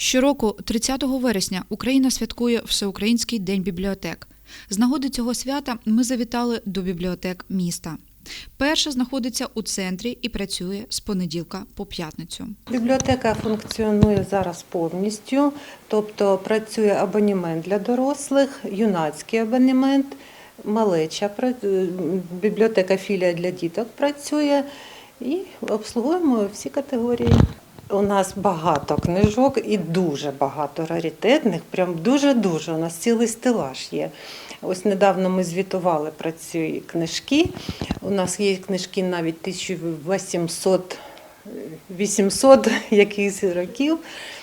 Щороку, 30 вересня, Україна святкує Всеукраїнський день бібліотек. З нагоди цього свята ми завітали до бібліотек міста. Перша знаходиться у центрі і працює з понеділка по п'ятницю. Бібліотека функціонує зараз повністю, тобто працює абонемент для дорослих, юнацький абонемент, малеча, е, бібліотека філія для діток працює і обслуговуємо всі категорії. У нас багато книжок і дуже багато раритетних, прям дуже-дуже. У нас цілий стелаж є. Ось недавно ми звітували про ці книжки. У нас є книжки навіть 1800 800 якихось років.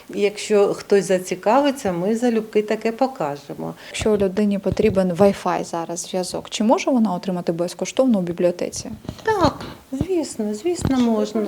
Якщо хтось зацікавиться, ми залюбки таке покажемо. Якщо людині потрібен Wi-Fi зараз зв'язок, чи може вона отримати безкоштовно у бібліотеці? Так, звісно, звісно, можна.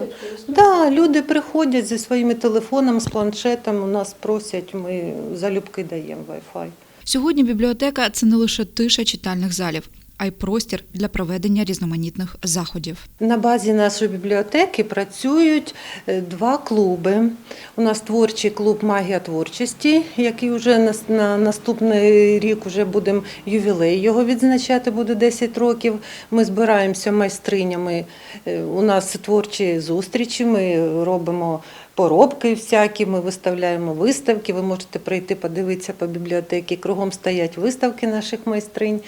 Да, люди приходять зі своїми телефонами, з планшетом, у нас просять, ми залюбки даємо Wi-Fi. Сьогодні бібліотека це не лише тиша читальних залів, а й простір для проведення різноманітних заходів. На базі нашої бібліотеки працюють е, два клуби. У нас творчий клуб Магія творчості, який вже на, на наступний рік вже будемо ювілей його відзначати, буде 10 років. Ми збираємося майстринями. Е, У нас творчі зустрічі, ми робимо поробки всякі, ми виставляємо виставки. Ви можете прийти подивитися по бібліотеці. Кругом стоять виставки наших майстринь.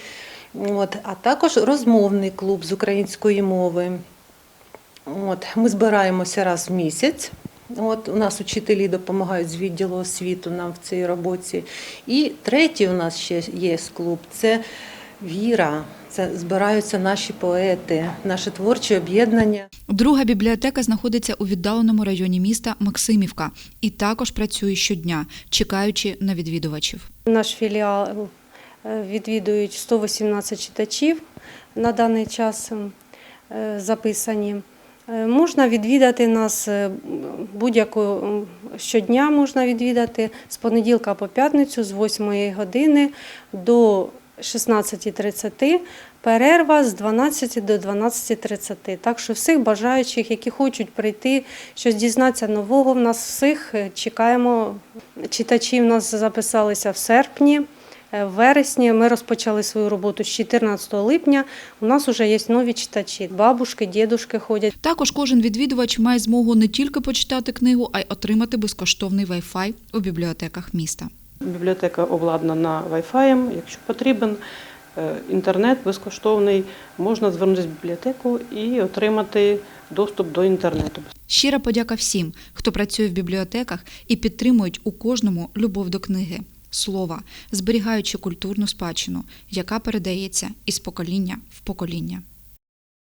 От, а також розмовний клуб з української мови. От, ми збираємося раз в місяць. От, у нас учителі допомагають з відділу освіту нам в цій роботі. І третій у нас ще є клуб це віра. Це збираються наші поети, наше творче об'єднання. Друга бібліотека знаходиться у віддаленому районі міста Максимівка і також працює щодня, чекаючи на відвідувачів. Наш філіал відвідують 118 читачів на даний час е, записані. Е, Можна відвідати нас е, будь-яку щодня можна відвідати з понеділка по п'ятницю з 8 години до 16.30, перерва з 12 до 12.30. Так що всіх бажаючих, які хочуть прийти, щось дізнатися нового, в нас всіх е, чекаємо. Читачі в нас записалися в серпні. Е, В вересні ми розпочали свою роботу з 14 липня. У нас вже є нові читачі. Бабушки, дідушки ходять. Також кожен відвідувач має змогу не тільки почитати книгу, а й отримати безкоштовний Wi-Fi у бібліотеках міста. Бібліотека обладнана Wi-Fi, якщо потрібен е, інтернет безкоштовний, можна звернутися в бібліотеку і отримати доступ до інтернету. Щира подяка всім, хто працює в бібліотеках і підтримують у кожному любов до книги, слова, зберігаючи культурну спадщину, яка передається із покоління в покоління.